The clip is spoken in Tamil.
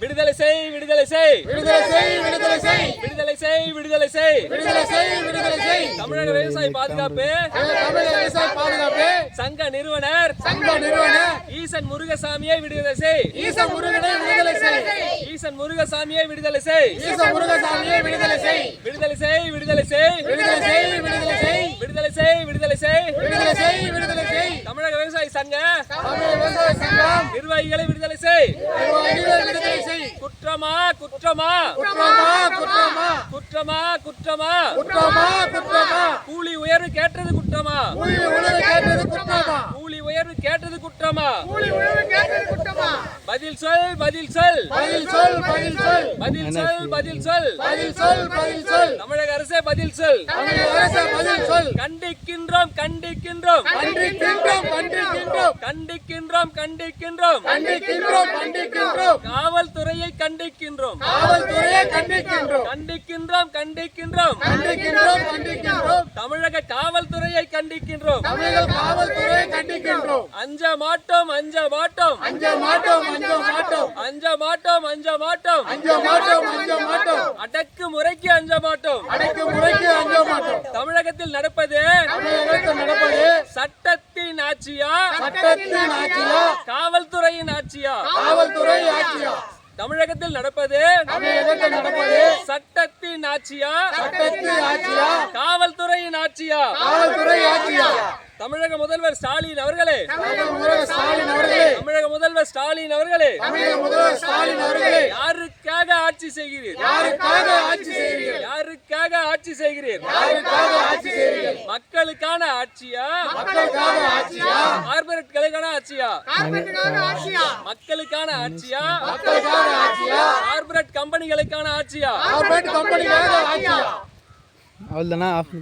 விடுதலை செய் விடுதலை செய் விடுதலை செய் விடுதலை செய் விடுதலை செய் விடுதலை செய் விடுதலை செய் விடுதலை செய் தமிழக விவசாய பாதுகாப்பு தமிழக விவசாய பாதுகாப்பு சங்க நிறுவனர் சங்க நிறுவனர் ஈசன் முருகசாமியை விடுதலை செய் ஈச முருகனை விடுதலை செய் ஈசன் முருகசாமியை விடுதலை செய் ஈச முருகசாமியை விடுதலை செய் விடுதலை செய் விடுதலை செய் விடுதலை செய் விடுதலை செய் விடுதலை செய் விடுதலை செய் விடுதலை செய் விடுதலை செய் தமிழக விவசாய சங்க தமிழக விவசாய சங்கம் நிர்வாகிகளை விடுதலை செய். குற்றமா குற்றமா குற்றமா. குற்றமா குற்றமா. குற்றமா குற்றமா. குற்றமா கூலி உயர்வு கேட்டது குற்றமா. கூலி உணவு கேட்டது குற்றமா. கூலி உயர்வு கேட்டது குற்றமா. கூலி உணவு கேட்டது குற்றமா. பதில் சொல் பதில் சொல். பதில் சொல் பதில் சொல். பதில் சொல் பதில் சொல். பதில் சொல் பதில் சொல். தமிழக அரசே பதில் சொல். தமிழக அரசு பதில் சொல். கண்டிக்கின்றோம் கண்டிக்கின்றோம். கண்டிக்கின்றோம் கண்டிக்கின்றோம் கண்டிக்கின்றோம். கண்டிக்கின்றோம் கண்டிக்கின்றோம். காவல்துறையை கண்டிக்கின்றோம். காவல்துறையை கண்டிக்கின்றோம். கண்டிக்கின்றோம் கண்டிக்கின்றோம். கண்டிக்கின்றோம் கண்டிக்கின்றோம். தமிழக காவல்துறையை கண்டிக்கின்றோம். தமிழக காவல்துறையை கண்டிக்கின்றோம். அஞ்ச மாட்டோம் அஞ்ச மாட்டோம். அஞ்ச மாட்டோம் அஞ்ச மாட்டோம். அஞ்ச மாட்டோம் அஞ்ச மாட்டோம். அஞ்ச மாட்டோம் அஞ்ச மாட்டோம். அடக்கு முறைக்கு அஞ்ச மாட்டோம். அடைக்கு முறைக்கு அஞ்ச மாட்டோம். தமிழகத்தில் நடப்பது தமிழகத்தில் நடப்பது சட்டத்தின் ஆட்சியா? சட்டத்தின் ஆட்சியா? காவல்துறையின் ஆட்சியா? காவல்துறை ஆட்சியா? தமிழகத்தில் நடப்பது? நடப்பது? சட்டத்தின் ஆட்சியா? சட்டத்தின் ஆட்சியா? காவல்துறையின் ஆட்சியா? காவல்துறை ஆட்சியா? தமிழக முதல்வர் ஸ்டாலின் அவர்களே? தமிழக முதல்வர் ஸ்டாலின் அவர்களே? தமிழக முதல்வர் ஸ்டாலின் அவர்களே? தமிழக முதல்வர் ஸ்டாலின் அவர்களே? யாருக்காக ஆட்சி செய்கிறீர்? யாருக்காக ஆட்சி செய்கிறீர்கள் யாருக்காக ஆட்சி செய்கிறீர்? யாருக்காக ஆட்சி செய்கிறீர்கள் மக்களுக்கான ஆட்சியா? மக்களுக்காக ஆட்சியா? கார்பரேட்களுக்கான ஆட்சியா? கார்பரேட்டுக்காக ஆட்சியா? மக்களுக்கான ஆட்சியா? மக்களுக்காக ஆட்சியா? கார்பரேட் கம்பெனிகளுக்கான ஆட்சியா? கார்பரேட் கம்பெனிக்காக ஆட்சியா? அவ்வளோதானா ஆஃப்